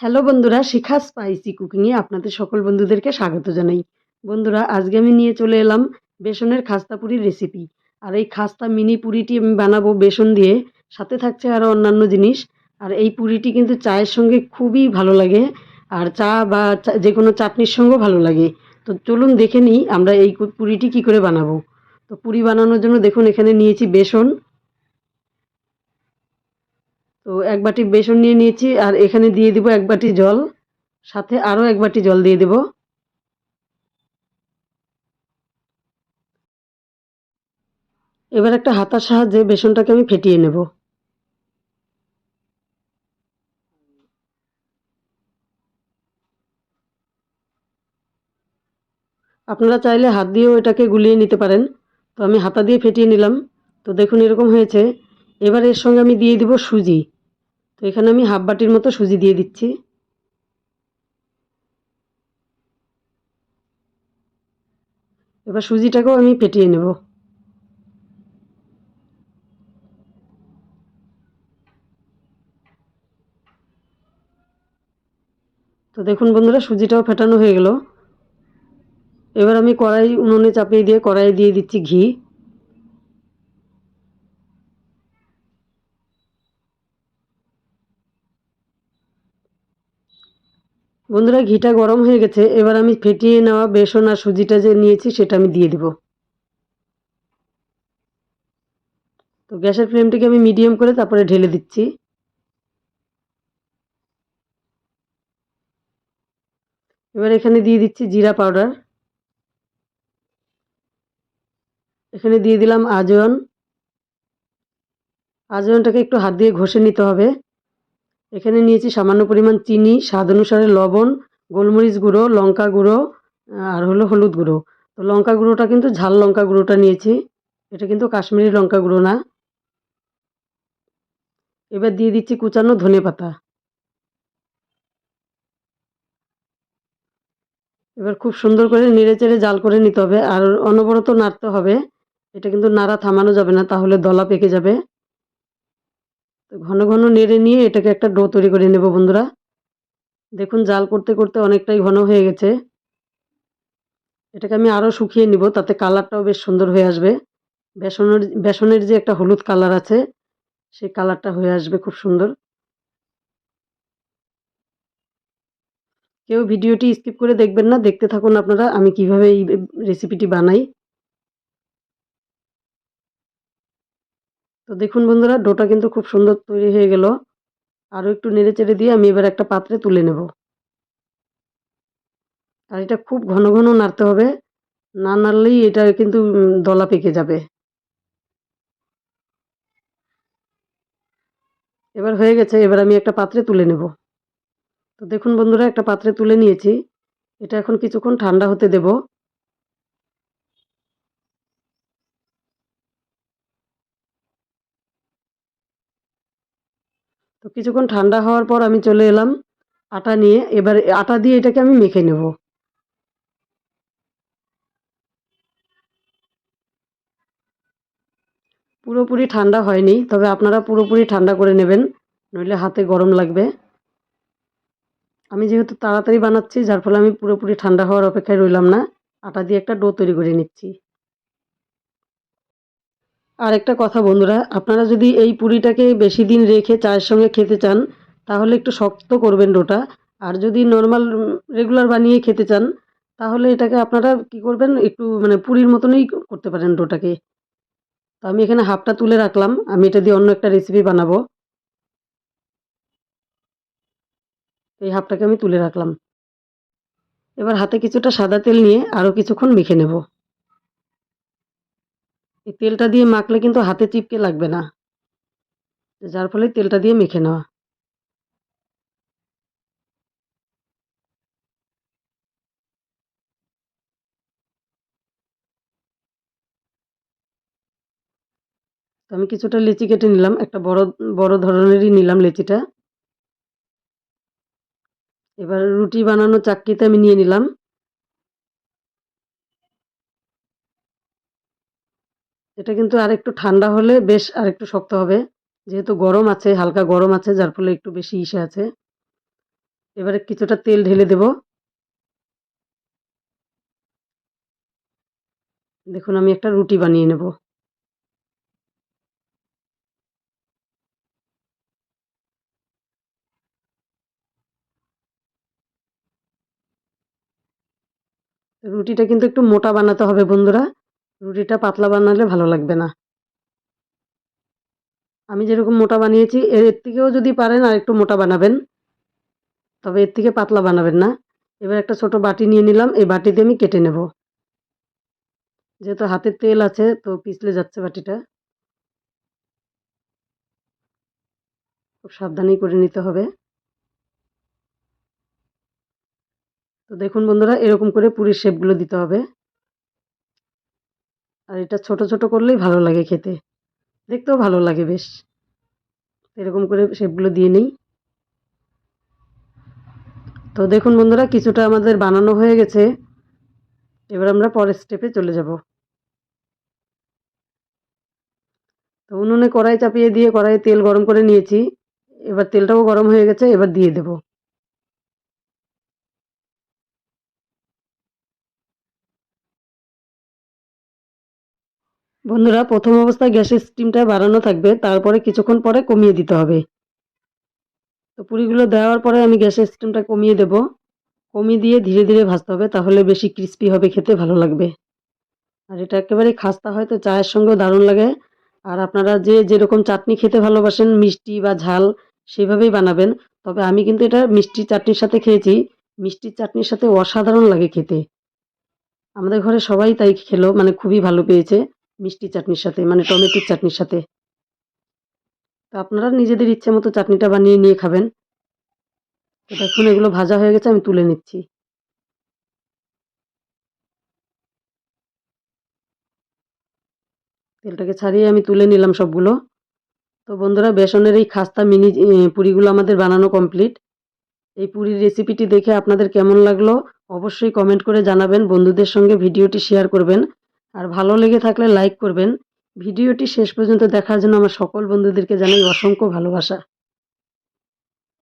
Hello বন্ধুরা, শিখা spicy কুকিংয়ে আপনাদের সকল বন্ধুদেরকে স্বাগত জানাই। বন্ধুরা, আজকে আমি নিয়ে চলে এলাম বেসনের খাস্তা পুরির রেসিপি আর এই খাস্তা মিনি পুরিটি আমি বানাবো বেসন দিয়ে। সাথে থাকছে আরও অন্যান্য জিনিস। আর এই পুরিটি কিন্তু চায়ের সঙ্গে খুবই ভালো লাগে। আর চা বা যে কোনো চাটনির সঙ্গেও ভালো লাগে। তো চলুন দেখে নিই আমরা এই পুরিটি কি করে বানাবো। তো পুরি বানানোর জন্য দেখুন, এখানে নিয়েছি বেসন। তো এক বাটি বেসন নিয়ে নিয়েছি, আর এখানে দিয়ে দিব এক বাটি জল, সাথে আরও এক বাটি জল দিয়ে দেব। এবার একটা হাতার সাহায্যে বেসনটাকে আমি ফেটিয়ে নেব। আপনারা চাইলে হাত দিয়েও এটাকে গুলিয়ে নিতে পারেন। তো আমি হাতা দিয়ে ফেটিয়ে নিলাম। তো দেখুন এরকম হয়েছে। এবার এর সঙ্গে আমি দিয়ে দিব সুজি। তো এখানে আমি হাফ বাটির মতো সুজি দিয়ে দিচ্ছি। এবার সুজিটাকেও আমি ফেটিয়ে নেব। তো দেখুন বন্ধুরা, সুজিটাও ফেটানো হয়ে গেল। এবার আমি কড়াই উনুনে চাপিয়ে দিয়ে কড়াই দিয়ে দিচ্ছি ঘি। বন্ধুরা, ঘিটা গরম হয়ে গেছে। এবার আমি ফেটিয়ে নেওয়া বেসন আর সুজিটা যে নিয়েছি, সেটা আমি দিয়ে দেব। তো গ্যাসের ফ্লেমটিকে আমি মিডিয়াম করে তারপরে ঢেলে দিচ্ছি। এবার এখানে দিয়ে দিচ্ছি জিরা পাউডার। এখানে দিয়ে দিলাম আজওয়ান। আজওয়ানটাকে একটু হাত দিয়ে ঘষে নিতে হবে। এখানে নিয়েছি সামান্য পরিমাণ চিনি, স্বাদ অনুসারে লবণ, গোলমরিচ গুঁড়ো, লঙ্কা গুঁড়ো আর হলো হলুদ গুঁড়ো। তো লঙ্কা গুঁড়োটা কিন্তু ঝাল লঙ্কা গুঁড়োটা নিয়েছি। এটা কিন্তু কাশ্মীরি লঙ্কা গুঁড়ো না। এবার দিয়ে দিচ্ছি কুচানো ধনে পাতা। এবার খুব সুন্দর করে নেড়ে চেড়ে জাল করে নিতে হবে। আর অনবরত নাড়তে হবে। এটা কিন্তু নাড়া থামানো যাবে না, তাহলে দলা পেকে যাবে। তো ঘন ঘন নেড়ে নিয়ে এটাকে একটা ডো তৈরি করে নেব বন্ধুরা। দেখুন, জাল করতে করতে অনেকটাই ঘন হয়ে গেছে। এটাকে আমি আরও শুকিয়ে নিব, তাতে কালারটাও বেশ সুন্দর হয়ে আসবে। বেসনের বেসনের যে একটা হলুদ কালার আছে, সেই কালারটা হয়ে আসবে খুব সুন্দর। কেউ ভিডিওটি স্কিপ করে দেখবেন না, দেখতে থাকুন আপনারা, আমি কীভাবে এই রেসিপিটি বানাই। তো দেখুন বন্ধুরা, ডোটা কিন্তু খুব সুন্দর তৈরি হয়ে গেল। আরও একটু নেড়ে চেড়ে দিয়ে আমি এবার একটা পাত্রে তুলে নেব। আর এটা খুব ঘন ঘন নাড়তে হবে। না নাড়লেই এটা কিন্তু দলা পেকে যাবে। এবার হয়ে গেছে, এবার আমি একটা পাত্রে তুলে নেব। তো দেখুন বন্ধুরা, একটা পাত্রে তুলে নিয়েছি। এটা এখন কিছুক্ষণ ঠান্ডা হতে দেব। তো কিছুক্ষণ ঠান্ডা হওয়ার পর আমি চলে এলাম আটা নিয়ে। এবার আটা দিয়ে এটাকে আমি মেখে নেব। পুরোপুরি ঠান্ডা হয়নি, তবে আপনারা পুরোপুরি ঠান্ডা করে নেবেন, নইলে হাতে গরম লাগবে। আমি যেহেতু তাড়াতাড়ি বানাচ্ছি, যার ফলে আমি পুরোপুরি ঠান্ডা হওয়ার অপেক্ষায় রইলাম না, আটা দিয়ে একটা ডো তৈরি করে নিচ্ছি। আর একটা কথা বন্ধুরা, আপনারা যদি এই পুরিটাকে বেশি দিন রেখে চায়ের সঙ্গে খেতে চান, তাহলে একটু শক্ত করবেন ডোটা। আর যদি নর্মাল রেগুলার বানিয়ে খেতে চান, তাহলে এটাকে আপনারা কি করবেন, একটু মানে পুরির মতনই করতে পারেন ডোটাকে। তো আমি এখানে হাফটা তুলে রাখলাম, আমি এটা দিয়ে অন্য একটা রেসিপি বানাবো। এই হাফটাকে আমি তুলে রাখলাম। এবার হাতে কিছুটা সাদা তেল নিয়ে আরও কিছুক্ষণ মেখে নেব। এই তেলটা দিয়ে মাখলে কিন্তু হাতে চিপকে লাগবে না। যার ফলে তেলটা দিয়ে মেখে নেওয়া। তো আমি কিছুটা লিচি কেটে নিলাম, একটা বড় বড় ধরনেরই নিলাম লেচিটা। এবার রুটি বানানো চাকরিতে আমি নিয়ে নিলাম। এটা কিন্তু আর একটু ঠান্ডা হলে বেশ আর একটু শক্ত হবে। যেহেতু গরম আছে, হালকা গরম আছে, যার ফলে একটু বেশি ইসে আছে। এবারে কিছুটা তেল ঢেলে দেব। দেখুন, আমি একটা রুটি বানিয়ে নেব। রুটিটা কিন্তু একটু মোটা বানাতে হবে বন্ধুরা। রুটিটা পাতলা বানালে ভালো লাগবে না। আমি যেরকম মোটা বানিয়েছি এর থেকেও যদি পারেন আর একটু মোটা বানাবেন। তবে এর থেকে পাতলা বানাবেন না। এবার একটা ছোট বাটি নিয়ে নিলাম, এই বাটিতে আমি কেটে নেব। যেহেতু হাতে তেল আছে, তো পিছলে যাচ্ছে বাটিটা। খুব সাবধানেই করে নিতে হবে। তো দেখুন বন্ধুরা, এরকম করে পুরীর শেপগুলো দিতে হবে। আর এটা ছোট ছোট করলেই ভালো লাগে খেতে। দেখতেও ভালো লাগে বেশ। এরকম করে শেপগুলো দিয়ে নিই। তো দেখুন বন্ধুরা, কিছুটা আমাদের বানানো হয়ে গেছে। এবার আমরা পরের স্টেপে চলে যাব। তো উনুনে কড়াই চাপিয়ে দিয়ে কড়াইয়ে তেল গরম করে নিয়েছি। এবার তেলটাও গরম হয়ে গেছে, এবার দিয়ে দেব। বন্ধুরা, প্রথম অবস্থায় গ্যাসের স্টিমটা বাড়ানো থাকবে, তারপরে কিছুক্ষণ পরে কমিয়ে দিতে হবে। তো পুরিগুলো দেওয়ার পরে আমি গ্যাসের স্টিমটা কমিয়ে দেব। কমিয়ে দিয়ে ধীরে ধীরে ভাজতে হবে, তাহলে বেশি ক্রিস্পি হবে, খেতে ভালো লাগবে। আর এটা একেবারে খাস্তা হয়, তো চায়ের সঙ্গেও দারুণ লাগে। আর আপনারা যে যেরকম চাটনি খেতে ভালোবাসেন, মিষ্টি বা ঝাল, সেভাবেই বানাবেন। তবে আমি কিন্তু এটা মিষ্টি চাটনির সাথে খেয়েছি। মিষ্টি চাটনির সাথে অসাধারণ লাগে খেতে। আমাদের ঘরে সবাই তাই খেলো মানে খুবই ভালো পেয়েছে। মিষ্টি চাটনির সাথে মানে টমেটোর চাটনির সাথে। তো আপনারা নিজেদের ইচ্ছে মতো চাটনিটা বানিয়ে নিয়ে খাবেন। তো দেখুন, এগুলো ভাজা হয়ে গেছে, আমি তুলে নিচ্ছি। তেলটাকে ছাড়িয়ে আমি তুলে নিলাম সবগুলো। তো বন্ধুরা, বেসনের এই খাস্তা মিনি পুরিগুলো আমাদের বানানো কমপ্লিট। এই পুরীর রেসিপিটি দেখে আপনাদের কেমন লাগল, অবশ্যই কমেন্ট করে জানাবেন, বন্ধুদের সঙ্গে ভিডিওটি শেয়ার করবেন। আর ভালো লেগে থাকলে লাইক করবেন। ভিডিওটি শেষ পর্যন্ত দেখার জন্য আমার সকল বন্ধুদেরকে জানাই অসংখ্য ভালোবাসা।